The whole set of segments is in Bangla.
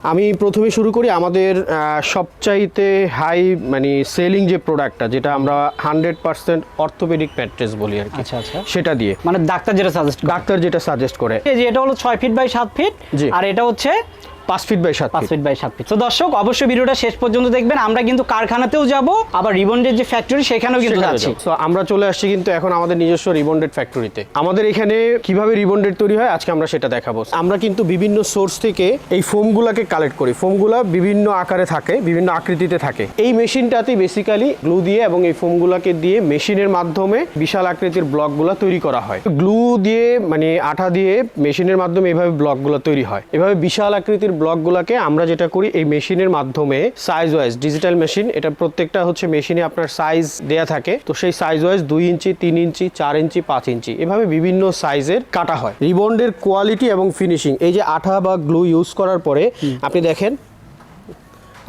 আমি প্রথমে শুরু করি আমাদের আহ, সবচাইতে হাই মানে সেলিং যে প্রোডাক্টটা যেটা আমরা হান্ড্রেড পার্সেন্ট অর্থোপেডিক ম্যাট্রেস বলি আর কি আচ্ছা, আচ্ছা। সেটা দিয়ে। মানে ডাক্তার যেটা সাজেস্ট ডাক্তার যেটা সাজেস্ট করে। যে এটা হলো ছয় ফিট বাই সাত ফিট আর এটা হচ্ছে পাঁচ ফিট বাই সাত পাঁচ ফিট বাই সাত ফিট তো দর্শক অবশ্যই ভিডিওটা শেষ পর্যন্ত দেখবেন। আমরা কিন্তু কারখানাতেও যাব আবার রিবন্ডের যে ফ্যাক্টরি সেখানেও কিন্তু যাচ্ছি। তো আমরা চলে আসছি কিন্তু এখন আমাদের নিজস্ব রিবন্ডেড ফ্যাক্টরিতে আমাদের এখানে কীভাবে রিবন্ডেড তৈরি হয় আজকে আমরা সেটা দেখাবো। আমরা কিন্তু বিভিন্ন সোর্স থেকে এই ফোমগুলোকে কালেক্ট করি। ফোমগুলো বিভিন্ন আকারে থাকে বিভিন্ন আকৃতিতে থাকে। এই মেশিনটাতে বেসিক্যালি গ্লু দিয়ে এবং এই ফোমগুলোকে দিয়ে মেশিনের মাধ্যমে বিশাল আকৃতির ব্লকগুলো তৈরি করা হয়। গ্লু দিয়ে মানে আঠা দিয়ে মেশিনের মাধ্যমে এইভাবে ব্লকগুলো তৈরি হয়। এভাবে বিশাল আকৃতির ব্লকগুলোকে আমরা যেটা করি এই মেশিনের মাধ্যমে সাইজ ওয়াইজ ডিজিটাল মেশিন এটা প্রত্যেকটা হচ্ছে মেশিনে আপনার সাইজ দেয়া থাকে। তো সেই সাইজ ওয়াইজ দুই ইঞ্চি তিন ইঞ্চি চার ইঞ্চি পাঁচ ইঞ্চি এভাবে বিভিন্ন সাইজের কাটা হয়। রিবন্ডের কোয়ালিটি এবং ফিনিশিং এই যে আঠা বা গ্লু ইউজ করার পরে আপনি দেখেন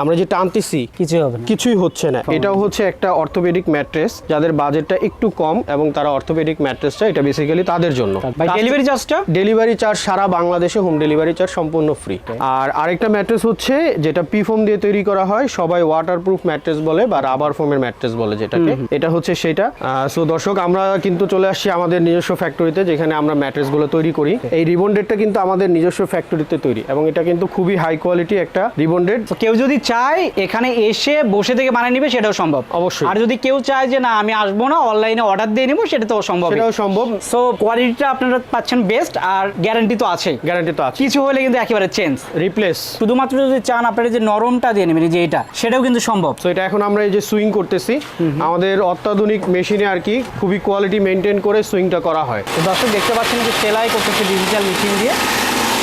আমরা যে টানতেছি কিছু হবে কিছুই হচ্ছে না। এটাও হচ্ছে একটা অর্থোপেডিক ম্যাট্রেস যাদের বাজেটটা একটু কম এবং তারা অর্থোপেডিক ম্যাট্রেসটা এটা বেসিক্যালি তাদের জন্য। ডেলিভারি চার্জটা ডেলিভারি চার্জ সারা বাংলাদেশে হোম ডেলিভারি চার্জ সম্পূর্ণ ফ্রি আর আরেকটা ম্যাট্রেস হচ্ছে যেটা পি ফোম দিয়ে তৈরি করা হয় সবাই ওয়াটারপ্রুফ ম্যাট্রেস বলে বা রাবার ফোমের ম্যাট্রেস বলে যেটাকে। এটা হচ্ছে সেটা। সো দর্শক আমরা কিন্তু চলে আসছি আমাদের নিজস্ব ফ্যাক্টরিতে যেখানে আমরা ম্যাট্রেসগুলো তৈরি করি। এই রিবন্ডেডটা কিন্তু আমাদের নিজস্ব ফ্যাক্টরিতে তৈরি এবং এটা কিন্তু খুবই হাই কোয়ালিটি একটা রিবন্ডেড কেউ যদি চায় এখানে এসে বসে থেকে বানিয়ে নিবে সেটাও সম্ভব। অবশ্যই। আর যদি কেউ চায় যে না আমি আসব না অনলাইনে অর্ডার দিয়ে নিবো সেটা তো সম্ভব সেটাও সম্ভব। সো কোয়ালিটিটা আপনারা পাচ্ছেন বেস্ট আর গ্যারান্টি তো আছেই গ্যারান্টি তো আছে। কিছু হলে কিন্তু একেবারে চেঞ্জ রিপ্লেস শুধুমাত্র যদি চান আপনারা যে নরমটা দিয়ে নেবেন এই যে এটা সেটাও কিন্তু সম্ভব। তো এটা এখন আমরা এই যে সুইং করতেছি। আমাদের অত্যাধুনিক মেশিনে আর কি খুবই কোয়ালিটি মেনটেন করে সুইংটা করা হয়। তো দর্শক দেখতে পাচ্ছেন যে সেলাই করতেছে ডিজিটাল মেশিন দিয়ে।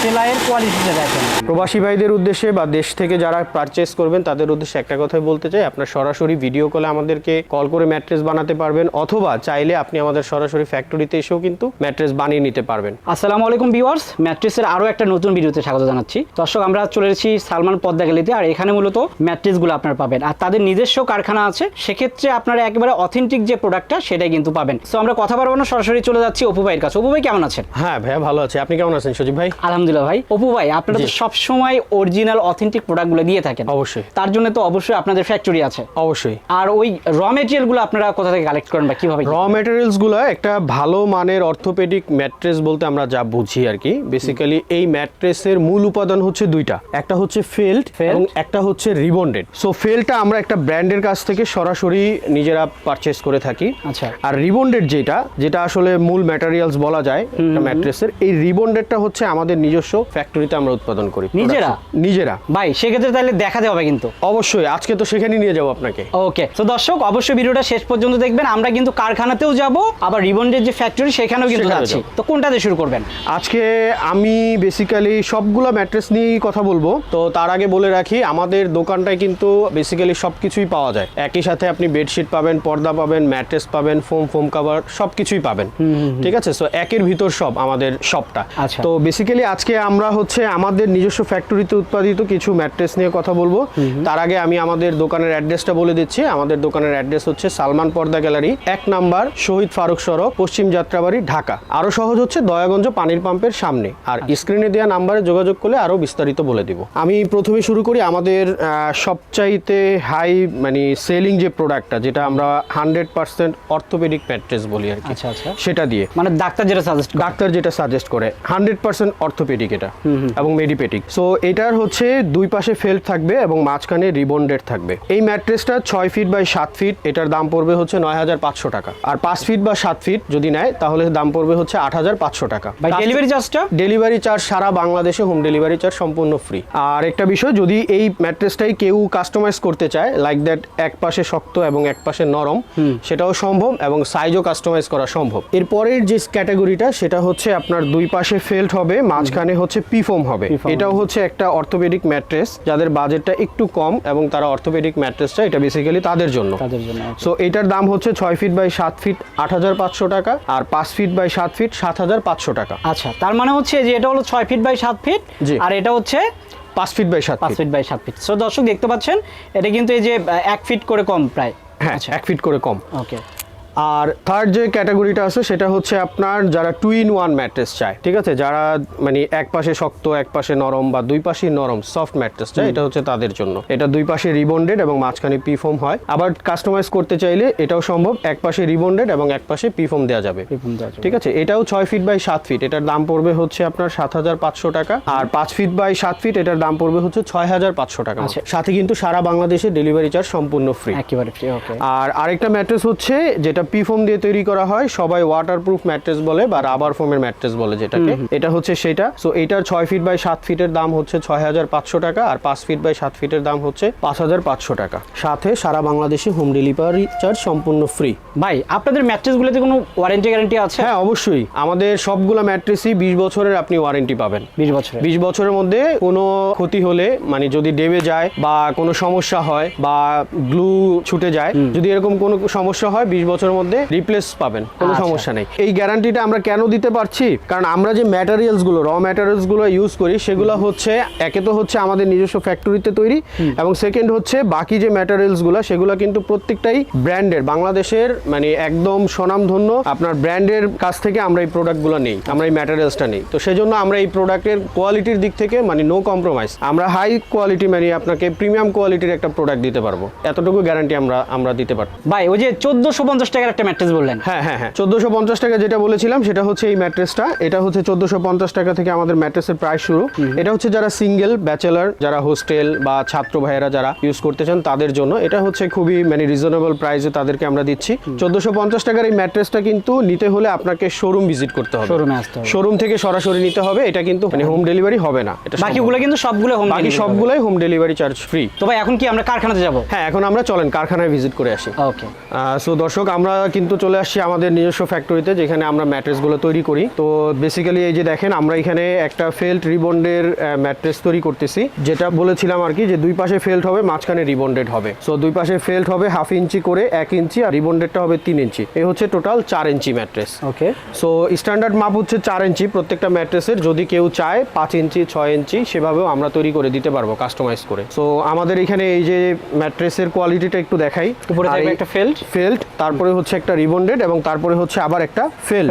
সেলাইয়ের কোয়ালিটিটা দেখেন। প্রবাসী ভাইদের উদ্দেশ্যে বা দেশ থেকে যারা পারচেস করবেন তাদের উদ্দেশ্যে একটা কথাই বলতে চাই আপনার সরাসরি ভিডিও কলে আমাদেরকে কল করে ম্যাট্রেস বানাতে পারবেন অথবা চাইলে আপনি আমাদের সরাসরি ফ্যাক্টরিতে এসেও কিন্তু ম্যাট্রেস বানিয়ে নিতে পারবেন। আসসালামু আলাইকুম ভিউয়ার্স ম্যাট্রেসের আরও একটা নতুন ভিডিওতে স্বাগত জানাচ্ছি। দর্শক আমরা চলে এসেছি সালমান পদ্মা গ্যালিতে আর এখানে মূলত ম্যাট্রিক্সগুলো আপনারা পাবেন। আর তাদের নিজস্ব কারখানা আছে সেক্ষেত্রে আপনারা একেবারে অথেন্টিক যে প্রোডাক্টটা সেটাই কিন্তু পাবেন। তো আমরা কথা বলব না সরাসরি চলে যাচ্ছি অপু ভাইয়ের কাছে। অপু ভাই কেমন আছেন? হ্যাঁ ভাইয়া ভালো আছে। আপনি কেমন আছেন সজীব ভাই? আলহামদুলিল্লাহ ভাই। অপু ভাই আপনারা তো। সবসময় অরিজিনাল অথেন্টিক প্রোডাক্টগুলো দিয়ে থাকেন। অবশ্যই। তার জন্য তো অবশ্যই আপনাদের ফ্যাক্টরি আছে। অবশ্যই। আর ওই র মেটেরিয়ালগুলো আপনারা কোথা থেকে কালেক্ট করেন বা কীভাবে র ম্যাটেরিয়ালসগুলো একটা ভালো মানের অর্থোপেডিক ম্যাট্রেস বলতে আমরা যা বুঝি আর কি। বেসিক্যালি এই ম্যাট্রেসের মূল উপাদান হচ্ছে দুইটা। একটা হচ্ছে ফেল্ট এবং একটা হচ্ছে রিবন্ডেড সো ফেলটা আমরা একটা ব্র্যান্ডের কাছ থেকে সরাসরি নিজেরা পারচেস করে থাকি। আচ্ছা। আর রিবন্ডেড যেটা যেটা আসলে মূল ম্যাটেরিয়ালস বলা যায় ম্যাট্রেসের এই রিবন্ডেডটা হচ্ছে আমাদের নিজস্ব ফ্যাক্টরিতে আমরা উৎপাদন করি নিজেরা? নিজেরা। ভাই সেক্ষেত্রে তাহলে দেখাতে হবে কিন্তু। অবশ্যই আজকে তো সেখানে নিয়ে যাব আপনাকে। ওকে তো দর্শক অবশ্যই ভিডিওটা শেষ পর্যন্ত দেখবেন। আমরা কিন্তু কারখানাতেও যাব আবার রিবন্ডের যে ফ্যাক্টরি সেখানেও কিন্তু যাচ্ছি। তো কোনটাতে শুরু করবেন? আজকে আমি বেসিক্যালি সবগুলো ম্যাট্রেস নিয়েই কথা বলব। তো তার আগে বলে রাখি আমাদের দোকানটায় কিন্তু বেসিক্যালি সব কিছুই পাওয়া যায়। একই সাথে আপনি বেডশিট পাবেন পর্দা পাবেন ম্যাট্রেস পাবেন ফোম ফোম কাভার সব কিছুই পাবেন ঠিক আছে? সো একের ভিতর সব আমাদের সবটা আচ্ছা। তো বেসিক্যালি আজকে আমরা হচ্ছে আমাদের নিজস্ব ফ্যাক্টরিতে উৎপাদিত কিছু ম্যাট্রেস নিয়ে কথা বলব। তার আগে আমি আমাদের দোকানের অ্যাড্রেসটা বলে দিচ্ছি। আমাদের দোকানের অ্যাড্রেস হচ্ছে সালমান পর্দা গ্যালারি এক নাম্বার শহীদ ফারুক সড়ক পশ্চিম যাত্রাবাড়ি ঢাকা। আরও সহজ হচ্ছে দয়াগঞ্জ পানির পাম্পের সামনে। আর স্ক্রিনে দেওয়া নাম্বারে যোগাযোগ করলে আরও বিস্তারিত বলে দিব। আমি প্রথমে শুরু করি আমাদের সবচাইতে হাই মানে সেলিং যে প্রোডাক্টটা যেটা আমরা হান্ড্রেড পার্সেন্ট অর্থোপেডিক ম্যাট্রেস বলি আর কি। আচ্ছা আচ্ছা। সেটা দিয়ে। মানে ডাক্তার যেটা সাজেস্ট ডাক্তার যেটা সাজেস্ট করে হান্ড্রেড পার্সেন্ট অর্থোপেডিক এটা। এবং মেডিপেটিক সো এটার হচ্ছে দুই পাশে ফেল্ট থাকবে এবং মাঝখানে রিবন্ডেড থাকবে। এই ম্যাট্রেসটা ছয় ফিট বাই সাত ফিট এটার দাম পড়বে হচ্ছে নয় হাজার পাঁচশো টাকা। আর পাঁচ ফিট বা সাত ফিট যদি নেয় তাহলে দাম পড়বে হচ্ছে আট হাজার পাঁচশো টাকা। ডেলিভারি চার্জটা ডেলিভারি চার্জ সারা বাংলাদেশে হোম ডেলিভারি চার্জ সম্পূর্ণ ফ্রি আর একটা বিষয় যদি এই ম্যাট্রেসটাই কেউ কাস্টমাইজ করতে চায় লাইক দ্যাট এক পাশে শক্ত এবং এক পাশে নরম সেটাও সম্ভব এবং সাইজও কাস্টমাইজ করা সম্ভব। এরপরের যে ক্যাটাগরিটা সেটা হচ্ছে আপনার দুই পাশে ফেল্ট হবে মাঝখানে হচ্ছে পিফোম হবে। এটাও হচ্ছে একটা অর্থোপেডিক ম্যাট্রেস যাদের বাজেটটা একটু কম এবং তারা অর্থোপেডিক ম্যাট্রেসটা এটা বেসিক্যালি তাদের জন্য। তাদের জন্য সো এটার দাম হচ্ছে ছয় ফিট বাই সাত ফিট আট হাজার পাঁচশো টাকা আর পাঁচ ফিট বাই সাত ফিট সাত হাজার পাঁচশো টাকা। আচ্ছা তার মানে হচ্ছে যে এটা হলো ছয় ফিট বাই সাত ফিট। আর এটা হচ্ছে পাঁচ ফিট বাই সাত পাঁচ ফিট ফিট বাই সাত ফিট সো দর্শক দেখতে পাচ্ছেন এটা কিন্তু এই যে এক ফিট করে কম প্রায়। হ্যাঁ আচ্ছা। এক ফিট করে কম। ওকে আর থার্ড যে ক্যাটাগরিটা আছে সেটা হচ্ছে আপনার যারা টু ইন ওয়ান ম্যাট্রেস চায় ঠিক আছে? যারা মানে এক পাশে শক্ত এক পাশে নরম বা দুই পাশে নরম সফট ম্যাট্রেস চায় এটা হচ্ছে তাদের জন্য। এটা দুই পাশে রিবন্ডেড এবং মাঝখানে পি ফোম হয়। আবার কাস্টমাইজ করতে চাইলে এটাও সম্ভব এক পাশে রিবন্ডেড এবং এক পাশে পি ফোম দেওয়া যাবে। এরকম দেওয়া যাবে। ঠিক আছে? এটাও ছয় ফিট বাই সাত ফিট এটার দাম পড়বে হচ্ছে আপনার সাত হাজার পাঁচশো টাকা। আর পাঁচ ফিট বাই সাত ফিট এটার দাম পড়বে হচ্ছে ছয় হাজার পাঁচশো টাকা আচ্ছা। সাথে কিন্তু সারা বাংলাদেশে ডেলিভারি চার্জ সম্পূর্ণ ফ্রি একেবারে ফ্রি আর আরেকটা ম্যাট্রেস হচ্ছে যেটা পি ফোম দিয়ে তৈরি করা হয় সবাই ওয়াটারপ্রুফ ম্যাট্রেস বলে বা রাবার ফোমের ম্যাট্রেস বলে যেটাকে। এটা হচ্ছে সেটা। সো এটার ছয় ফিট বাই সাত ফিটের দাম হচ্ছে ছয় হাজার পাঁচশো টাকা আর পাঁচ ফিট বাই সাত ফিটের দাম হচ্ছে পাঁচ হাজার পাঁচশো টাকা। সাথে সারা বাংলাদেশে হোম ডেলিভারি চার্জ সম্পূর্ণ ফ্রি ভাই আপনাদের ম্যাট্রেসগুলোতে কোনো ওয়ারেন্টি গ্যারান্টি আছে? হ্যাঁ অবশ্যই। আমাদের সবগুলো ম্যাট্রেসই বিশ বছরের আপনি ওয়ারেন্টি পাবেন। বিশ বছর বিশ বছরের মধ্যে কোনো ক্ষতি হলে মানে যদি ডেবে যায় বা কোনো সমস্যা হয় বা গ্লু ছুটে যায় যদি এরকম কোনো সমস্যা হয় বিশ বছরের মধ্যে রিপ্লেস পাবেন কোনো আচ্ছা। সমস্যা নেই। এই গ্যারান্টিটা আমরা কেন দিতে পারছি? কারণ আমরা যে ম্যাটেরিয়ালসগুলো র ম্যাটেরিয়ালসগুলো ইউজ করি সেগুলো হচ্ছে একে তো হচ্ছে আমাদের নিজস্ব ফ্যাক্টরিতে তৈরি এবং সেকেন্ড হচ্ছে বাকি যে ম্যাটেরিয়ালসগুলো সেগুলো কিন্তু প্রত্যেকটাই ব্র্যান্ডের বাংলাদেশের মানে একদম স্বনামধন্য আপনার ব্র্যান্ডের কাছ থেকে আমরা এই প্রোডাক্টগুলো নেই আমরা এই ম্যাটেরিয়ালসটা নেই। তো সেজন্য আমরা এই প্রোডাক্টের কোয়ালিটির দিক থেকে মানে নো কম্প্রোমাইজ আমরা হাই কোয়ালিটি মানে আপনাকে প্রিমিয়াম কোয়ালিটির একটা প্রোডাক্ট দিতে পারব। এতটুকু গ্যারান্টি আমরা আমরা দিতে পারব। ভাই ওই যে চোদ্দোশো পঞ্চাশ টাকার একটা ম্যাট্রেস বললেন। হ্যাঁ হ্যাঁ হ্যাঁ। চোদ্দোশো পঞ্চাশ টাকা যেটা বলেছিলাম সেটা হচ্ছে এই ম্যাট্রেসটা এটা হচ্ছে চোদ্দোশো পঞ্চাশ টাকা থেকে আমাদের ম্যাট্রেসের প্রাইস শুরু। এটা হচ্ছে যারা সিঙ্গেল ব্যাচেলার যারা হোস্টেল বা ছাত্র ভাইয়েরা যারা ইউজ করতে চান তাদের জন্য। এটা হচ্ছে খুবই মানে রিজনেবল প্রাইসে তাদেরকে আমরা দিচ্ছি। চোদ্দোশো পঞ্চাশ টাকার এই ম্যাট্রেসটা কিন্তু নিতে হলে আপনাকে শোরুম ভিজিট করতে হবে। শোরুমে আসতে হবে। শোরুম থেকে সরাসরি নিতে হবে। এটা কিন্তু মানে হোম ডেলিভারি হবে না। এটা বাকিগুলো কিন্তু সবগুলো হোম বাকি সবগুলোই হোম ডেলিভারি চার্জ ফ্রি তো ভাই এখন কি আমরা কারখানাতে যাব? হ্যাঁ এখন আমরা চলেন কারখানায় ভিজিট করে আসি। ওকে সো দর্শক আমরা কিন্তু চলে আসছি আমাদের নিজস্ব ফ্যাক্টরিতে যেখানে আমরা ম্যাট্রেসগুলো তৈরি করি। তো বেসিক্যালি এই যে দেখেন আমরা এখানে একটা ফেল্ট রিবন্ডের ম্যাট্রেস তৈরি করতেছি যেটা বলেছিলাম আর কি যে দুই পাশে ফেল্ট হবে মাঝখানে রিবন্ডেড হবে। সো দুই পাশে ফেল্ট হবে হাফ ইঞ্চি করে এক ইঞ্চি আর রিবন্ডেডটা হবে তিন ইঞ্চি। এ হচ্ছে টোটাল চার ইঞ্চি ম্যাট্রেস। ওকে। সো স্ট্যান্ডার্ড মাপ হচ্ছে চার ইঞ্চি প্রত্যেকটা ম্যাট্রেসের। যদি কেউ চায় পাঁচ ইঞ্চি ছয় ইঞ্চি সেভাবেও আমরা তৈরি করে দিতে পারব কাস্টমাইজ করে। সো আমাদের এখানে এই যে ম্যাট্রেসের কোয়ালিটিটা একটু দেখাই। উপরে একটা ফেল্ট ফেল্ট তারপরে হচ্ছে একটা রিবন্ডেড এবং তারপরে হচ্ছে আবার একটা ফেল.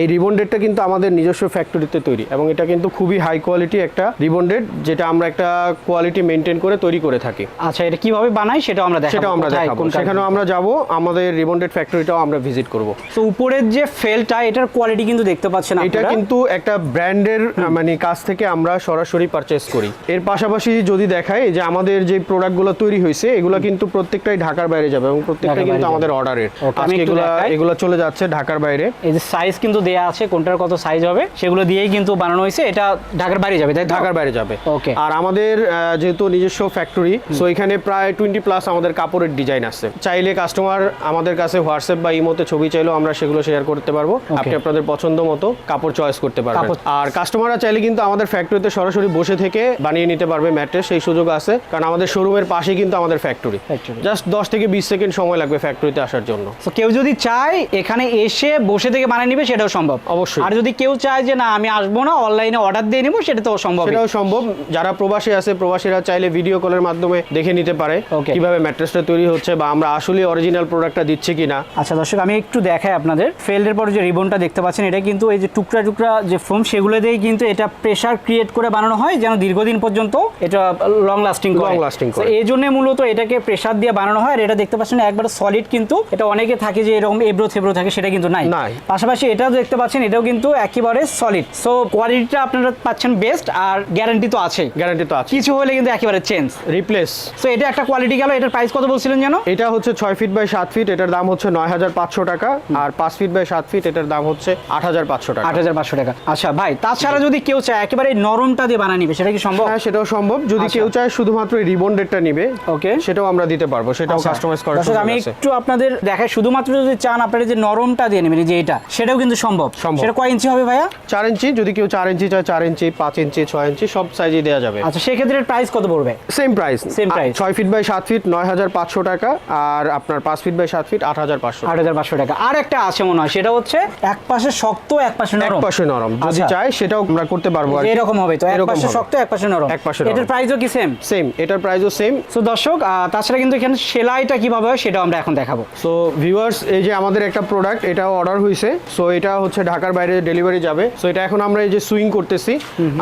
এই রিবন্ডেডটা কিন্তু আমাদের নিজস্ব ফ্যাক্টরিতে তৈরি এবং এটা কিন্তু খুবই হাই কোয়ালিটি একটা রিবন্ডেড যেটা আমরা একটা কোয়ালিটি মেনটেন করে তৈরি করে থাকি। আচ্ছা এটা কীভাবে বানাই সেটাও আমরা দেখাবো। সেটাও আমরা দেখাবো। সেখানেও আমরা যাব আমাদের রিবন্ডেড ফ্যাক্টরিটাও আমরা ভিজিট করব। তো উপরের যে ফেলটা এটার কোয়ালিটি কিন্তু দেখতে পাচ্ছেন এটা কিন্তু একটা ব্র্যান্ডের মানে কাছ থেকে আমরা সরাসরি পারচেস করি। এর পাশাপাশি যদি দেখাই যে আমাদের যে প্রোডাক্টগুলো তৈরি হয়েছে এগুলো কিন্তু প্রত্যেকটাই ঢাকার বাইরে যাবে এবং প্রত্যেকটা কিন্তু আমাদের অর্ডারের আমি এগুলো এগুলো চলে যাচ্ছে ঢাকার বাইরে। এই যে সাইজ কিন্তু দেয়া আছে কোনটার কত সাইজ হবে সেগুলো দিয়েই কিন্তু বানানো হয়েছে। এটা ঢাকার বাইরে যাবে তাই ঢাকার বাইরে যাবে। Okay. আর আমাদের যেহেতু নিজস্ব ফ্যাক্টরি সো এখানে প্রায় টোয়েন্টি প্লাস আমাদের কাপড়ের ডিজাইন আছে। চাইলে কাস্টমার আমাদের কাছে হোয়াটসঅ্যাপ বা ইমোতে ছবি চাইলেও আমরা সেগুলো শেয়ার করতে পারব। আপনি আপনাদের পছন্দ মতো কাপড় চয়েস করতে পারবেন। আর কাস্টমাররা চাইলে কিন্তু আমাদের ফ্যাক্টরিতে সরাসরি বসে থেকে বানিয়ে নিতে পারবে ম্যাট্রেস সেই সুযোগ আছে। কারণ আমাদের শোরুমের পাশেই কিন্তু আমাদের ফ্যাক্টরি জাস্ট দশ থেকে বিশ সেকেন্ড সময় লাগবে ফ্যাক্টরিতে আসার জন্য। তো কেউ যদি চায় এখানে এসে বসে থেকে বানিয়ে নিবে সেটাও সম্ভব। অবশ্যই। আর যদি কেউ চায় যে না আমি আসব না অনলাইনে অর্ডার দিয়ে নিবো সেটা তো সম্ভব। সেটাও সম্ভব। যারা প্রবাসী আছে প্রবাসীরা চাইলে ভিডিও কলের মাধ্যমে দেখে নিতে পারে. কীভাবে ম্যাট্রেসটা তৈরি হচ্ছে বা আমরা আসলে অরিজিনাল প্রোডাক্টটা দিচ্ছি কিনা। আচ্ছা দর্শক আমি একটু দেখাই আপনাদের। ফেল্ডের পরে যে রিবনটা দেখতে পাচ্ছেন এটা কিন্তু এই যে টুকরা টুকরা যে ফোম সেগুলো দিয়েই কিন্তু এটা প্রেসার ক্রিয়েট করে বানানো হয় যেন দীর্ঘদিন পর্যন্ত এটা লং লাস্টিং lasting করে। এই জন্য মূলত এটাকে প্রেসার দিয়ে বানানো হয়। আর এটা দেখতে পাচ্ছেন একবার সলিড কিন্তু। এটা অনেকে থাকে যে এরকম এবড়ো থেবড়ো থাকে সেটা কিন্তু নাই। পাশাপাশি এটাও দেখতে পাচ্ছেন এটাও কিন্তু একেবারে সলিড সো কোয়ালিটিটা আপনারা পাচ্ছেন বেস্ট আর গ্যারান্টি তো আছে। গ্যারান্টি তো আছে। কিছু হলে কিন্তু একেবারে চেঞ্জ রিপ্লেস সো এটা একটা কোয়ালিটি গেল এটার প্রাইস কত বলছিলেন যেন? এটা হচ্ছে ছয় ফিট বাই সাত ফিট এটার দাম হচ্ছে নয় হাজার পাঁচশো টাকা। আর পাঁচ ফিট বাই সাত ফিট এটার দাম হচ্ছে আট হাজার পাঁচশো টাকা। আট হাজার পাঁচশো টাকা। আচ্ছা ভাই তাছাড়া যদি কেউ চায় একেবারে নরমটা দিয়ে বানিয়ে নিবে সেটা কি সম্ভব? হ্যাঁ সেটাও সম্ভব। যদি আচ্ছা। কেউ চায় শুধুমাত্র এই রিবন্ডেডটা নিবে ওকে সেটাও আমরা দিতে পারব সেটাও আচ্ছা। কাস্টমাইজ করার দর্শক, আমি একটু আপনাদের দেখাই শুধুমাত্র যদি চান আপনারা যে নরমটা দিয়ে নেবেন যে এটা সেটাও কিন্তু সম্ভব। সেটা কয় ইঞ্চি হবে ভাইয়া? চার ইঞ্চি যদি কেউ চার ইঞ্চি চায় চার ইঞ্চি পাঁচ ইঞ্চি ছয় ইঞ্চি সব সাইজে দেওয়া যাবে। আচ্ছা সেক্ষেত্রে প্রাইস কত পড়বে? Same price Same price। ছয় ফিট বাই সাত ফিট নয় হাজার পাঁচশো টাকা আর আপনার পাঁচ ফিট বাই সাত ফিট আট হাজার পাঁচশো আট হাজার পাঁচশো টাকা। আর একটা আছে মনে হয় সেটা হচ্ছে এক পাশে শক্ত এক পাশে নরম। এক পাশে নরম। যদি চাই সেটাও আমরা করতে পারব আর এরকম হবে তো এক পাশে শক্ত এক পাশে নরম। এক পাশে। এটার প্রাইসও কি সেম সেম এটার প্রাইসও সেম তো দর্শক তাছাড়া কিন্তু এখানে সেলাইটা কীভাবে হয় সেটাও আমরা এখন দেখাবো। সো ভিউয়ার্স এই যে আমাদের একটা প্রোডাক্ট এটাও অর্ডার হয়েছে সো এটা হচ্ছে ঢাকার বাইরে ডেলিভারি যাবে। সো এটা এখন আমরা এই যে সুইং করতেছি।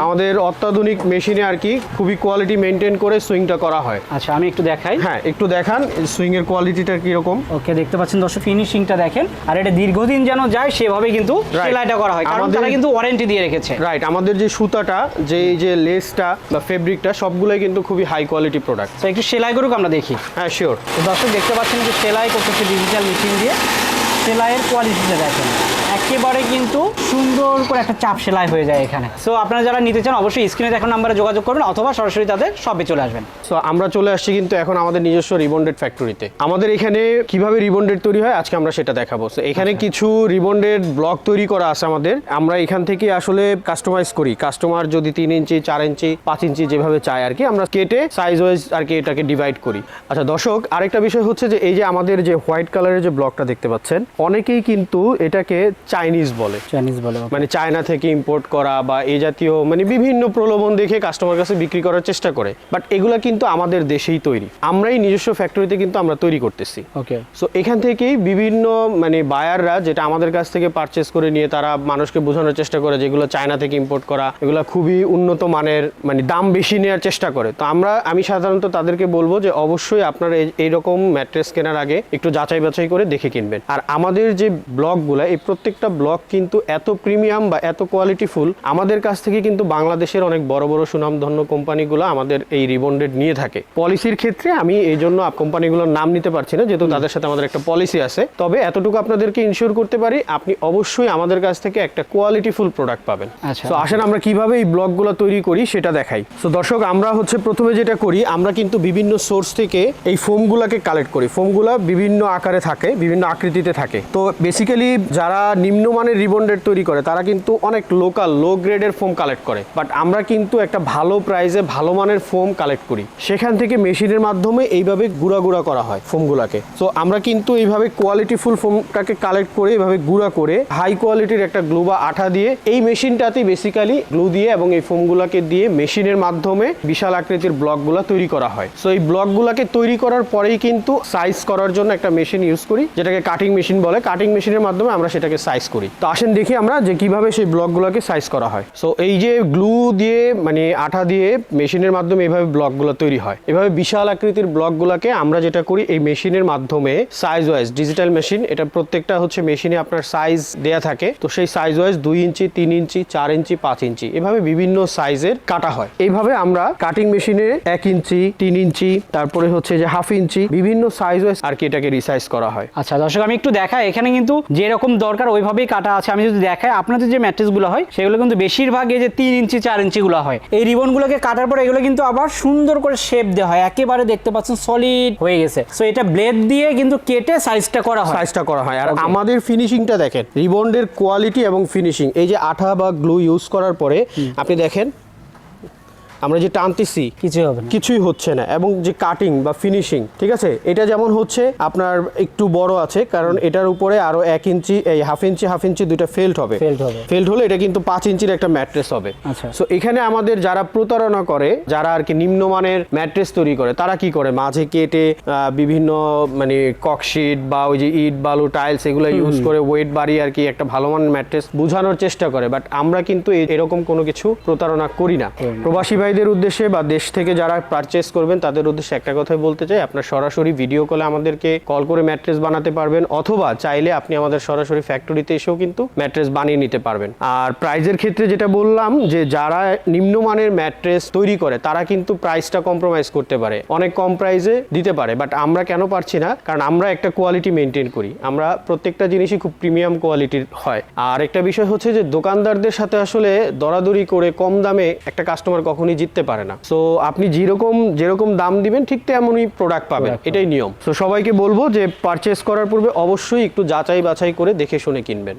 আমাদের অত্যাধুনিক মেশিনে আর কি খুবই কোয়ালিটি মেনটেন করে সুইংটা করা হয়। আচ্ছা আমি একটু দেখাই। হ্যাঁ একটু দেখান সুইং এর কোয়ালিটিটা কীরকম। ওকে দেখতে পাচ্ছেন দর্শক ফিনিশিংটা দেখেন। আর এটা দীর্ঘদিন যেন যায় সেভাবে কিন্তু. সেলাইটা করা হয়। কারণ তারা কিন্তু ওয়ারেন্টি দিয়ে রেখেছে। রাইট আমাদের যে সুতাটা যে এই যে লেসটা বা ফেব্রিকটা সবগুলোই কিন্তু খুবই হাই কোয়ালিটি প্রোডাক্ট তো একটু সেলাই করুক আমরা দেখি। হ্যাঁ শিওর তো দর্শক দেখতে পাচ্ছেন যে সেলাই করতেছে ডিজিটাল মেশিন দিয়ে সেলাইয়ের কোয়ালিটিটা দেখেন। একেবারে কিন্তু সুন্দর করে একটা চাপ সেলাই হয়ে যায় এখানে। সো আপনারা যারা নিতে চান অবশ্যই স্ক্রিনে দেখার নাম্বারে যোগাযোগ করবেন অথবা সরাসরি তাদের সবে চলে আসবেন। সো আমরা চলে আসছি কিন্তু এখন আমাদের নিজস্ব রিবন্ডেড ফ্যাক্টরিতে আমাদের এখানে কীভাবে রিবন্ডেড তৈরি হয় আজকে আমরা সেটা দেখাবো। So, এখানে কিছু রিবন্ডেড ব্লক তৈরি করা আছে আমাদের। আমরা এখান থেকে আসলে কাস্টমাইজ করি। কাস্টমার যদি তিন ইঞ্চি চার ইঞ্চি পাঁচ ইঞ্চি যেভাবে চায় আর কি আমরা কেটে সাইজ ওয়াইজ আর কি এটাকে ডিভাইড করি। আচ্ছা দর্শক আরেকটা বিষয় হচ্ছে যে এই যে আমাদের যে হোয়াইট কালারের যে ব্লকটা দেখতে পাচ্ছেন অনেকেই কিন্তু এটাকে চাইনিজ বলে। চাইনিজ বলে মানে চায়না থেকে ইম্পোর্ট করা বা এই জাতীয় মানে বিভিন্ন প্রলোভন দেখে কাস্টমার কাছে বিক্রি করার চেষ্টা করে। বাট এগুলা কিন্তু আমাদের দেশেই তৈরি। আমরাই নিজস্ব ফ্যাক্টরিতে কিন্তু আমরা তৈরি করতেছি। ওকে সো এখান থেকেই বিভিন্ন মানে বায়াররা যেটা আমাদের কাছ থেকে পারচেস করে নিয়ে তারা মানুষকে বোঝানোর চেষ্টা করে যেগুলো চায়না থেকে ইম্পোর্ট করা এগুলো খুবই উন্নত মানের মানে দাম বেশি নেওয়ার চেষ্টা করে। তো আমরা আমি সাধারণত তাদেরকে বলব যে অবশ্যই আপনারা এইরকম ম্যাট্রেস কেনার আগে একটু যাচাই বাছাই করে দেখে কিনবেন। আর আমাদের যে ব্লকগুলো এই প্রত্যেকটা ব্লক কিন্তু এত প্রিমিয়াম বা এত কোয়ালিটিফুল আমাদের কাছ থেকে কিন্তু বাংলাদেশের অনেক বড় বড় সুনামধন্য কোম্পানিগুলো আমাদের এই রিবন্ডেড নিয়ে থাকে। পলিসির ক্ষেত্রে আমি এই জন্য কোম্পানিগুলোর নাম নিতে পারছি না যেহেতু তাদের সাথে আমাদের একটা পলিসি আছে। তবে এতটুকু আপনাদেরকে ইনশিওর করতে পারি আপনি অবশ্যই আমাদের কাছ থেকে একটা কোয়ালিটিফুল প্রোডাক্ট পাবেন। আচ্ছা। তো আসেন আমরা কীভাবে এই ব্লগগুলো তৈরি করি সেটা দেখাই। তো দর্শক আমরা হচ্ছে প্রথমে যেটা করি আমরা কিন্তু বিভিন্ন সোর্স থেকে এই ফোমগুলোকে কালেক্ট করি। ফোমগুলো বিভিন্ন আকারে থাকে বিভিন্ন আকৃতিতে থাকে। তো বেসিক্যালি যারা নিম্নমানের রিবন্ডেড তৈরি করে, তারা কিন্তু অনেক লোকাল লো গ্রেডের ফোম কালেক্ট করে। বাট আমরা কিন্তু একটা ভালো প্রাইসে ভালো মানের ফোম কালেক্ট করি। সেখান থেকে মেশিনের মাধ্যমে এইভাবে গুঁড়া গুঁড়া করা হয় ফোমগুলোকে তো আমরা কিন্তু এইভাবে কোয়ালিটিফুল ফোমটাকে কালেক্ট করে, এইভাবে গুঁড়া করে হাই কোয়ালিটির একটা গ্লু বা আঠা দিয়ে এই মেশিনটাতে বেসিক্যালি গ্লু দিয়ে এবং এই ফোমগুলোকে দিয়ে মেশিনের মাধ্যমে বিশাল আকৃতির ব্লকগুলো তৈরি করা হয়। সো এই ব্লকগুলোকে তৈরি করার পরেই কিন্তু সাইজ করার জন্য একটা মেশিন ইউজ করি, যেটাকে কাটিং মেশিন বলে কাটিং মেশিনের মাধ্যমে আমরা সেটাকে সাইজ করি। তো আসেন দেখি আমরা যে কীভাবে সেই ব্লকগুলোকে সাইজ করা হয়। সো এই যে গ্লু দিয়ে মানে আঠা দিয়ে মেশিনের মাধ্যমে এইভাবে ব্লকগুলো তৈরি হয়। এভাবে বিশাল আকৃতির ব্লকগুলোকে আমরা যেটা করি, এই মেশিনের মাধ্যমে সাইজ ওয়াইজ ডিজিটাল মেশিন এটা প্রত্যেকটা হচ্ছে মেশিনে আপনার সাইজ দেয়া থাকে। তো সেই সাইজ ওয়াইজ দুই ইঞ্চি, তিন ইঞ্চি, চার ইঞ্চি, পাঁচ ইঞ্চি, এভাবে বিভিন্ন সাইজের কাটা হয়। এইভাবে আমরা কাটিং মেশিনে এক ইঞ্চি, তিন ইঞ্চি, তারপরে হচ্ছে যে হাফ ইঞ্চি, বিভিন্ন সাইজ ওয়াইজ আর কি এটাকে রিসাইজ করা হয়। আচ্ছা দর্শক, আমি একটু দেখাই এখানে কিন্তু যেরকম দরকার ওইভাবেই কাটা আছে। আমি যদি দেখাই আপনাদের যে ম্যাট্রেসগুলো হয় সেগুলো কিন্তু বেশিরভাগ এই যে তিন ইঞ্চি চার ইঞ্চিগুলো হয়। এই রিবনগুলোকে কাটার পর এগুলো কিন্তু আবার সুন্দর করে শেপ দেওয়া হয়। একেবারে দেখতে পাচ্ছেন সলিড হয়ে গেছে। সো এটা ব্লেড দিয়ে কিন্তু কেটে সাইজটা করা হয়। সাইজটা করা হয়। আর. আমাদের ফিনিশিংটা দেখেন। রিবন্ডের কোয়ালিটি এবং ফিনিশিং এই যে আঠা বা গ্লু ইউজ করার পরে আপনি দেখেন আমরা যে টানতেছি কিছুই হবে কিছুই হচ্ছে না। এবং যে কাটিং বা ফিনিশিং ঠিক আছে? এটা যেমন হচ্ছে আপনার একটু বড় আছে কারণ এটার উপরে আরও এক ইঞ্চি এই হাফ ইঞ্চি হাফ ইঞ্চি দুইটা ফেল্ট হবে। ফেল্ট হলে এটা কিন্তু পাঁচ ইঞ্চির একটা ম্যাট্রেস হবে। আচ্ছা। সো এখানে আমাদের যারা প্রতারণা করে যারা আর কি নিম্নমানের ম্যাট্রেস তৈরি করে তারা কি করে? মাঝে কেটে বিভিন্ন মানে ককশিট বা ওই যে ইট বালু টাইলস এগুলো ইউজ করে ওয়েট বাড়িয়ে আর কি একটা ভালো মানের ম্যাট্রেস বোঝানোর চেষ্টা করে। বাট আমরা কিন্তু এরকম কোনো কিছু প্রতারণা করি না। প্রবাসী ভাইদের উদ্দেশ্যে বা দেশ থেকে যারা পারচেস করবেন, তাদের উদ্দেশ্যে একটা কথাই বলতে চাই। আপনার সরাসরি ভিডিও কলে আমাদেরকে কল করে ম্যাট্রেস বানাতে পারবেন, অথবা চাইলে আপনি আমাদের সরাসরি ফ্যাক্টরিতে এসেও কিন্তু ম্যাট্রেস বানিয়ে নিতে পারবেন। আর প্রাইজের ক্ষেত্রে যেটা বললাম, যে যারা নিম্নমানের ম্যাট্রেস তৈরি করে, তারা কিন্তু প্রাইসটা কম্প্রোমাইজ করতে পারে। অনেক কম প্রাইসে দিতে পারে বাট আমরা কেন পারছি না? কারণ আমরা একটা কোয়ালিটি মেনটেন করি। আমরা প্রত্যেকটা জিনিসই খুব প্রিমিয়াম কোয়ালিটির হয়। আর একটা বিষয় হচ্ছে যে দোকানদারদের সাথে আসলে দরাদরি করে কম দামে একটা কাস্টমার কখনোই জিততে পারে না। সো আপনি যেরকম যেরকম দাম দিবেন ঠিক তেমনই প্রোডাক্ট পাবেন। এটাই নিয়ম। তো সবাইকে বলব যে পারচেস করার পূর্বে অবশ্যই একটু যাচাই বাছাই করে দেখে শুনে কিনবেন।